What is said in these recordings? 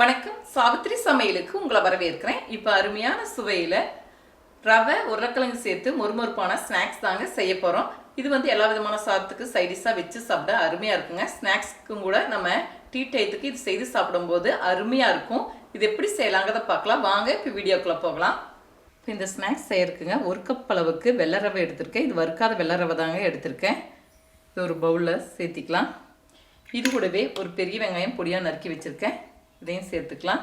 வணக்கம். சாவித்திரி சமையலுக்கு உங்களை வரவேற்கிறேன். இப்போ அருமையான சுவையில் ரவை உருளைக்கிழங்கு சேர்த்து மொறுமொறுப்பான ஸ்நாக்ஸ் தாங்க செய்ய போகிறோம் இது வந்து எல்லா விதமான சாதத்துக்கு சைடிஷாக வச்சு சாப்பிட அருமையாக இருக்குங்க. ஸ்நாக்ஸ்க்கும் கூட நம்ம டீ டயத்துக்கு இது செய்து சாப்பிடும்போது அருமையாக இருக்கும். இது எப்படி செய்யலாங்கிறத பார்க்கலாம். வாங்க இப்போ வீடியோக்குள்ளே போகலாம். இப்போ இந்த ஸ்நாக்ஸ் செய்யறதுக்குங்க ஒரு கப் அளவுக்கு வெள்ளை ரவை எடுத்திருக்கேன். இது வறுக்காத வெள்ளை ரவை தாங்க எடுத்திருக்கேன். இது ஒரு பவுலில் சேர்த்திக்கலாம். இது கூடவே ஒரு பெரிய வெங்காயம் பொடியாக நறுக்கி வச்சுருக்கேன். இதையும் சேர்த்துக்கலாம்.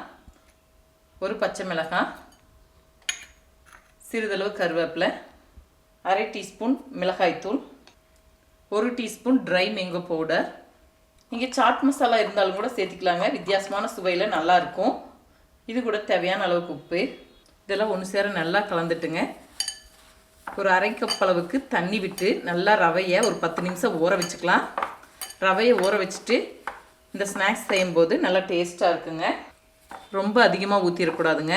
ஒரு பச்சை மிளகாய் சிறிதளவு கருவேப்பிலை அரை டீஸ்பூன் மிளகாய்த்தூள் ஒரு டீஸ்பூன் ட்ரை மேங்கோ பவுடர் இங்கே சாட் மசாலா இருந்தாலும் கூட சேர்த்துக்கலாங்க. வித்தியாசமான சுவையில் நல்லாயிருக்கும் இது கூட தேவையான அளவுக்கு உப்பு. இதெல்லாம் ஒன்று சேர நல்லா கலந்துட்டுங்க. ஒரு அரை கப் அளவுக்கு தண்ணி விட்டு நல்லா ரவையை ஒரு பத்து நிமிஷம் ஊற வச்சுக்கலாம். ரவையை ஊற வச்சுட்டு இந்த ஸ்நாக்ஸ் செய்யும்போது நல்லா டேஸ்ட்டாக இருக்குங்க. ரொம்ப அதிகமாக ஊற்றிடக்கூடாதுங்க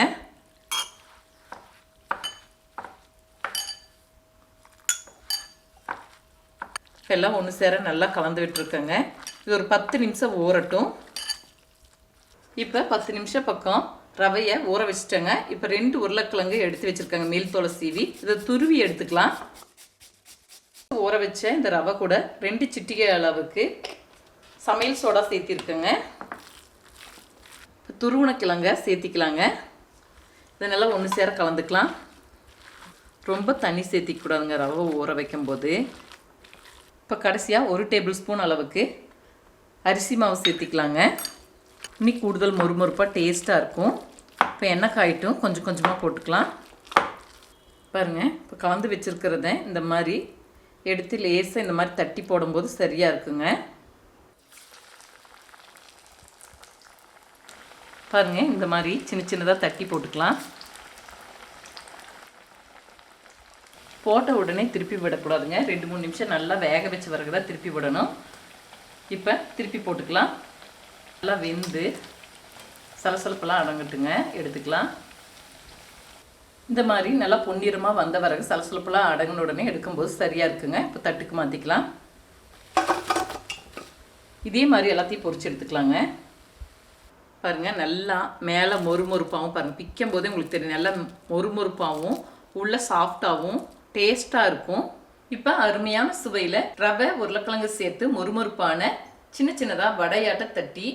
எல்லாம் ஒன்று சேர நல்லா கலந்து விட்டுருக்கேங்க. இது ஒரு பத்து நிமிஷம் ஊறட்டும். இப்போ பத்து நிமிஷம் பக்கம் ரவையை ஊற வச்சுட்டேங்க. இப்போ ரெண்டு உருளைக்கிழங்கு எடுத்து வச்சுருக்காங்க மேல் தோலை சீவி. இதை துருவி எடுத்துக்கலாம். ஊற வச்ச இந்த ரவை கூட ரெண்டு சிட்டிகை அளவுக்கு சமையல் சோடா சேர்த்திருக்கேங்க. இப்போ கிழங்க சேர்த்திக்கலாங்க. இதை நல்லா ஒன்று சேர கலந்துக்கலாம். ரொம்ப தண்ணி சேர்த்திக்கூடாதுங்க ரவை ஊற வைக்கும்போது. இப்போ கடைசியாக ஒரு டேபிள் ஸ்பூன் அளவுக்கு அரிசி மாவு சேர்த்திக்கலாங்க. இனி கூடுதல் மொறுமொறுப்பாக டேஸ்ட்டாக இருக்கும். இப்போ எண்ணெய் காயிட்டும் கொஞ்சம் கொஞ்சமாக போட்டுக்கலாம். பாருங்கள் இப்போ கலந்து வச்சுருக்கிறத இந்த மாதிரி எடுத்து லேசாக இந்த மாதிரி தட்டி போடும்போது சரியாக இருக்குங்க. பாருங்கள் இந்த மாதிரி சின்ன சின்னதாக தட்டி போட்டுக்கலாம். போட்ட உடனே திருப்பி விடக்கூடாதுங்க. ரெண்டு மூணு நிமிஷம் நல்லா வேக வச்சு பிறகு தான் திருப்பி விடணும். இப்போ திருப்பி போட்டுக்கலாம். நல்லா வெந்து சலசலப்பெல்லாம் அடங்கட்டுங்க. எடுத்துக்கலாம். இந்த மாதிரி நல்லா பொன்னிறமாக வந்த பிறகு சலசலப்பெல்லாம் அடங்கின உடனே எடுக்கும்போது சரியாக இருக்குங்க. இப்போ தட்டுக்கு மாற்றிக்கலாம் இதே மாதிரி எல்லாத்தையும் பொறிச்சு எடுத்துக்கலாங்க. பாருங்கள் நல்லா மேலே மொறுமொறுப்பாகவும் பாருங்கள் பிக்கும் போதே உங்களுக்கு தெரியும் நல்லா மொறுமொறுப்பாகவும் உள்ள சாஃப்டாகவும் டேஸ்ட்டாக இருக்கும். இப்போ அருமையான சுவையில் ரவை உருளைக்கிழங்கு சேர்த்து மொறுமொறுப்பான சின்ன சின்னதாக வடையாட்ட தட்டி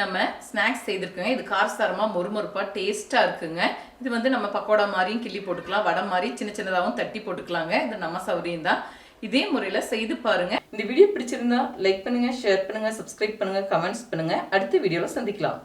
நம்ம ஸ்நாக்ஸ் செய்திருக்கோங்க. இது காரசாரமாக மொறுமொறுப்பாக டேஸ்ட்டாக இருக்குங்க. இது வந்து நம்ம பக்கோடா மாதிரியும் கிள்ளி போட்டுக்கலாம். வடை மாதிரி சின்ன சின்னதாகவும் தட்டி போட்டுக்கலாங்க. இது நம்ம சௌரியம் தான். இதே முறையில் செய்து பாருங்க. இந்த வீடியோ பிடிச்சிருந்தா லைக் பண்ணுங்க ஷேர் பண்ணுங்க சப்ஸ்கிரைப் பண்ணுங்க கமெண்ட்ஸ் பண்ணுங்க. அடுத்த வீடியோவில் சந்திக்கலாம்.